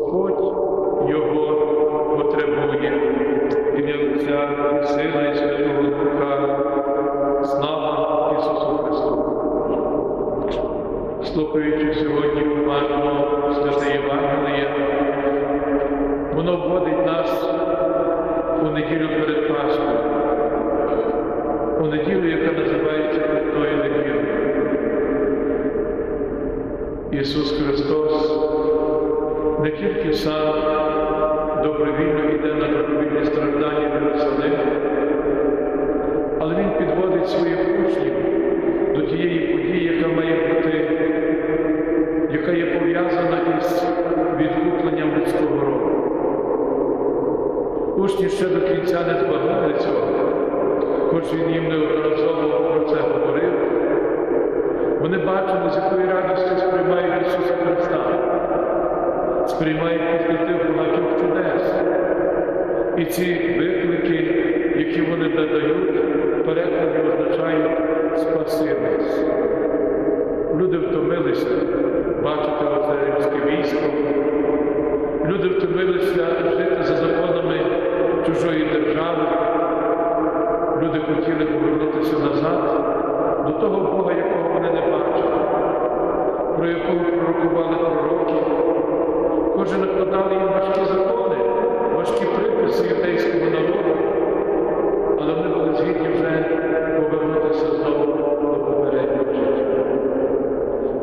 Господь його потребує. Ім'я Отця і Сина і Святого Духа. Слава Ісусу Христу! Слухаючи сьогодні уважно святе Євангеліє, воно вводить нас у неділю перед Пасхою, у неділю, яка називається Святою неділею. Ісус Христос не тільки сам добровільно йде на добровільні страждання в Єрусалим, але Він підводить своїх учнів до тієї події, яка має бути, яка є пов'язана із відкупленням людського роду. Учні ще до кінця не збагнули цього, хоч він їм неодноразово про це говорив. Вони бачили, сприймають після тих багатьох чудес. І ці виклики, які вони додають, перекладі означають спаси. Люди втомилися бачити оце римське військо. Люди втомилися жити за законами чужої держави. Люди хотіли повернутися назад до того Бога, якого вони не бачили, про якого пророкували пророки. Кожен накладали їм важкі закони, важкі приписи юдейського народу, але вони були згідні вже повернутися знову до попереднього життя.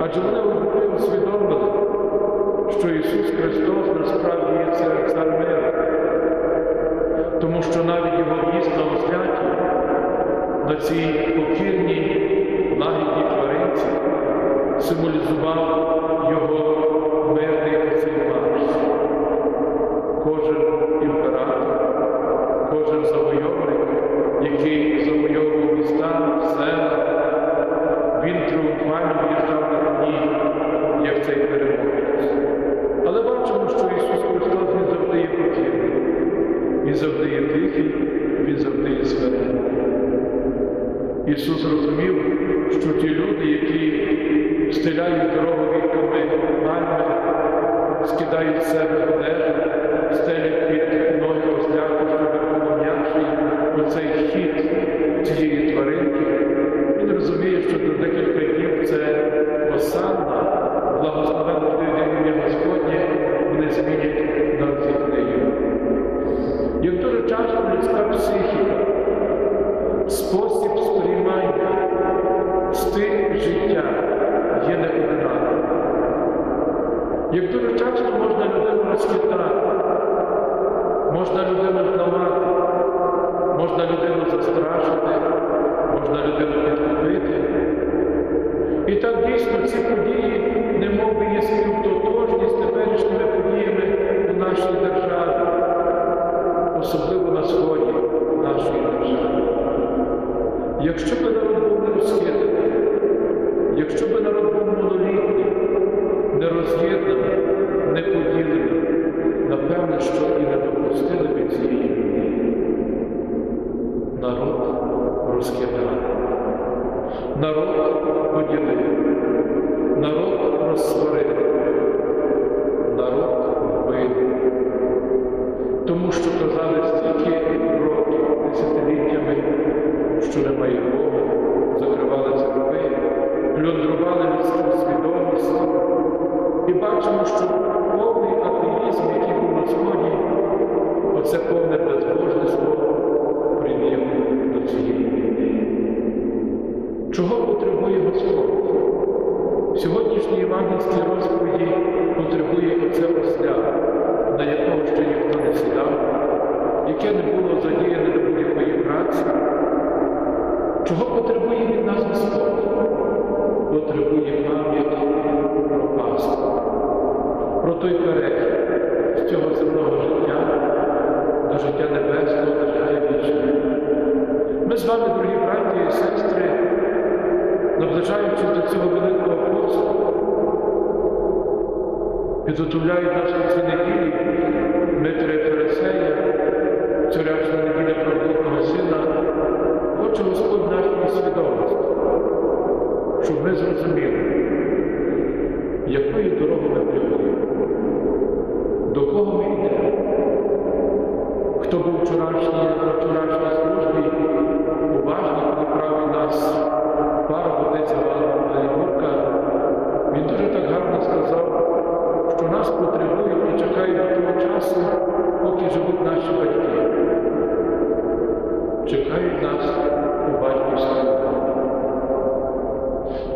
Адже вони обидві усвідомили, що Ісус Христос насправді є цар цар миру, тому що навіть його в'їзд на на цій покірній лагідній тваринці символізував його тріумфально в'їжджав на коні, як цей переможець. Але бачимо, що Ісус Христос Він завжди є покірний, Він завжди є тихий, Він завжди є смиренний. Ісус розумів, що ті люди, які стріляють дорогу Дуже можна людину розхитати, можна людину зламати, можна людину застрашити, можна людину підкупити. І так дійсно ці події, немов би є Народ розхитав, народ якого ще ніхто не сідав, яке не було задіяне до будь-якої праці. Чого потребує від нас Господь? Потребує пам'яті про Пасху, про той перехід з цього земного життя до життя небесного, до життя вічного. Ми з вами, дорогі браті і сестри, підготовляють наших синеків, Дмитрія Фересея, вчорашня неділя праведного сина, хоче Господь нашої свідомості, щоб ми зрозуміли, якою дорогою ми приходимо, до кого ми йдемо, хто був вчорашній, вчорашній. Часу, поки живуть наші батьки, чекають нас у батьківському домі.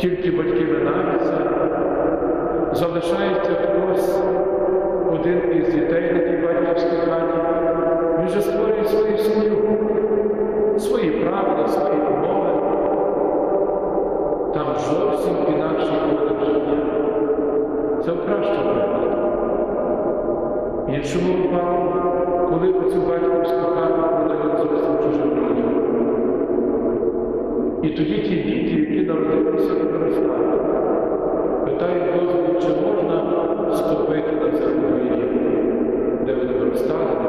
Тільки батьки минаються, залишається хтось, один із дітей на тій батьківській хаті, він вже створює свою сім'ю, свої правила, свої умови. Там зовсім інакший погляд життя. Це в кращому випадку. В чому пан, коли оцю батьківську хату продають зовсім чужим людям. І тоді ті діти, які народилися і виростають, питають дозволу, чи можна ступити на подвір'я, де вони виростали,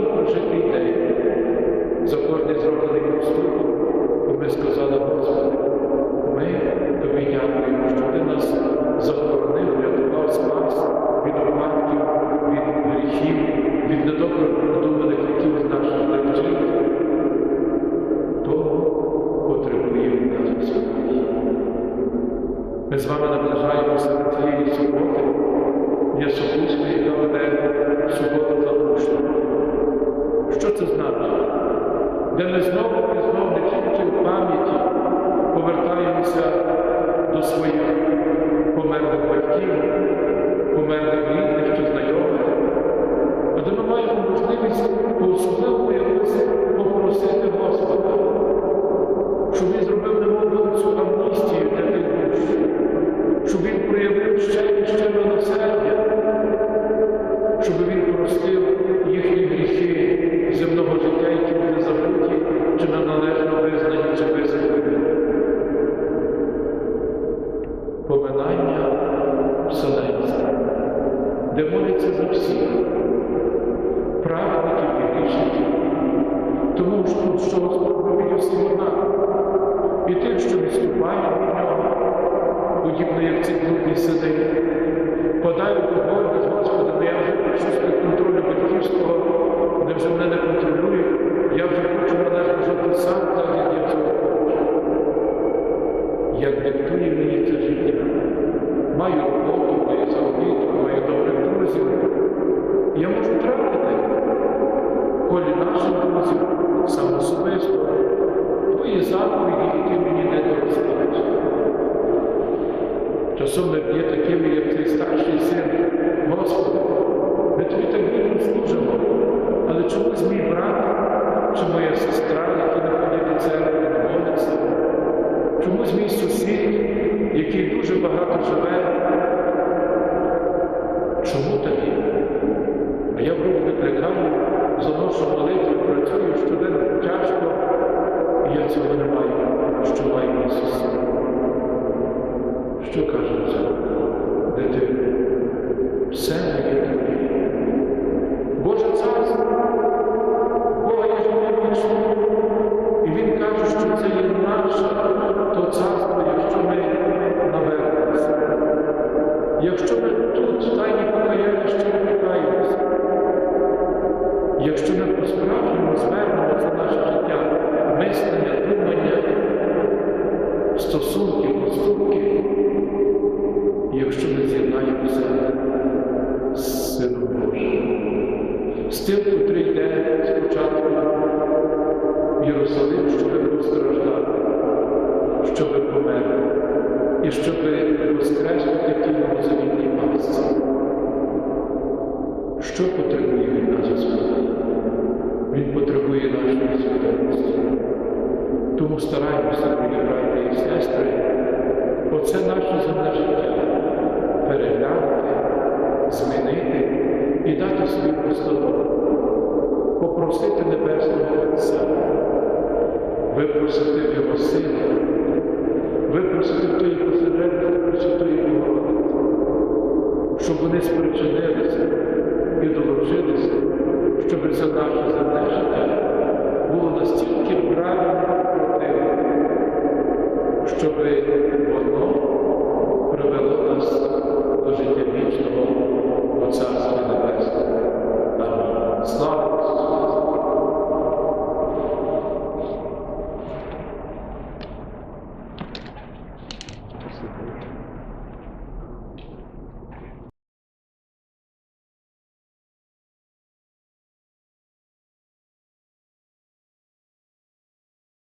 Кожний прожитий день, за кожний зроблений поступок, ми сказали, Господи, ми тобі дякуємо, що ти нас захоронив, врятував, спас від опадків, від гріхів, від недобре продуманих якихось наших навчань. Того потребує від нас. Ми з вами наближаємося Де ми знову і знову не тільки в пам'яті повертаємося до своїх визнані, визволені. Поминання вселенця, де моляться за всіх, праведників і грішників, тому що, Господь любить і тих, що відступають від нього, подібно як ці блудні сини, Ми є такими, як цей старший син, Господи, ми тобі так вільно служимо, але чомусь мій брат чи моя сестра, які не ходять до церкви, не молиться, чомусь мій сусід, який дуже багато живе. Що потребує від нас Господь? Він потребує нашої свідомості. Тому стараємося, мої брати і сестри, оце наше земне переглянути, змінити і дати собі постанову, попросити Небесного Отця, випросити в Його сили, випросити в тої посередності Пресвятої Богородиці, щоб вони спричинилися і долучилися, щоб це наше земне було настільки правильно щоб